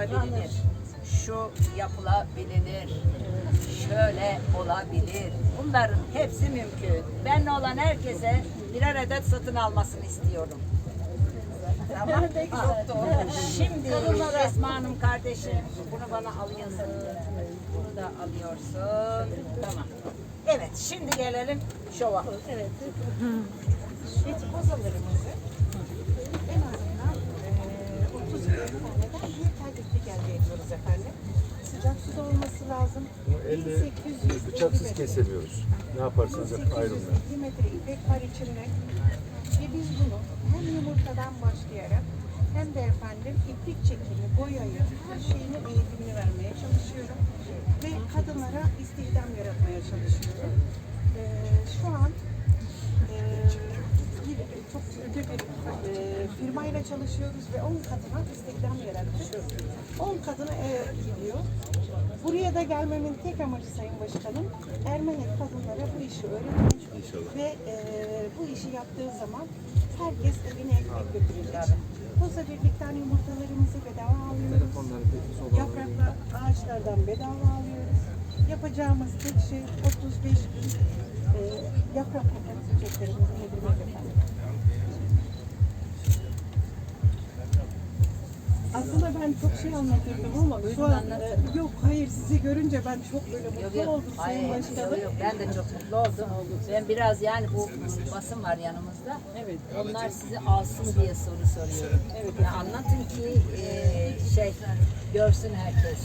yapılabilir. Şu yapılabilir. Şöyle olabilir. Bunların hepsi mümkün. Ben olan herkese birer adet satın almasını istiyorum. Tamam. Şimdi Esma Hanım kardeşim bunu bana alıyorsun. Bunu da alıyorsun. Tamam. Evet şimdi gelelim şova. Evet. Eti kozalarımızı Suda olması lazım. Elle 1800 bıçaksız kesemiyoruz. Ne yaparsanız yapın ayrılmıyor. 1800 metre ipek var içinde. Ve biz bunu hem yumurtadan başlayarak hem de efendim iplik çekimi, boyayı, her şeyini eğitimini vermeye çalışıyorum. Ve kadınlara istihdam yaratmaya çalışıyorum. Eee, şu an eee, bir çok ünlü bir eee, firmayla çalışıyoruz ve 10 kadına istihdam yarattık. 10 kadına ev gidiyor. Buraya da gelmemin tek amacı Sayın Başkanım, Ermeni kadınlara bu işi öğretmek ve eee, bu işi yaptığı zaman herkes evine ekmek götürecek. Koza birlikten yumurtalarımızı bedava alıyoruz. Yapraklı ağaçlardan bedava alıyoruz. Yapacağımız tek şey 35 gün eee yaprak kokan çiçeklerimizi yedirmek Aslında ben çok şey anlatırdım ama şu an e, yok hayır sizi görünce ben çok böyle mutlu oldum Sayın Hayır, Başkanım. yok, yok. Ben de çok mutlu oldum. Ben biraz yani bu basın var yanımızda. Evet. Onlar sizi alsın diye soru soruyorum. Evet. anlatın ki e, şey görsün herkes.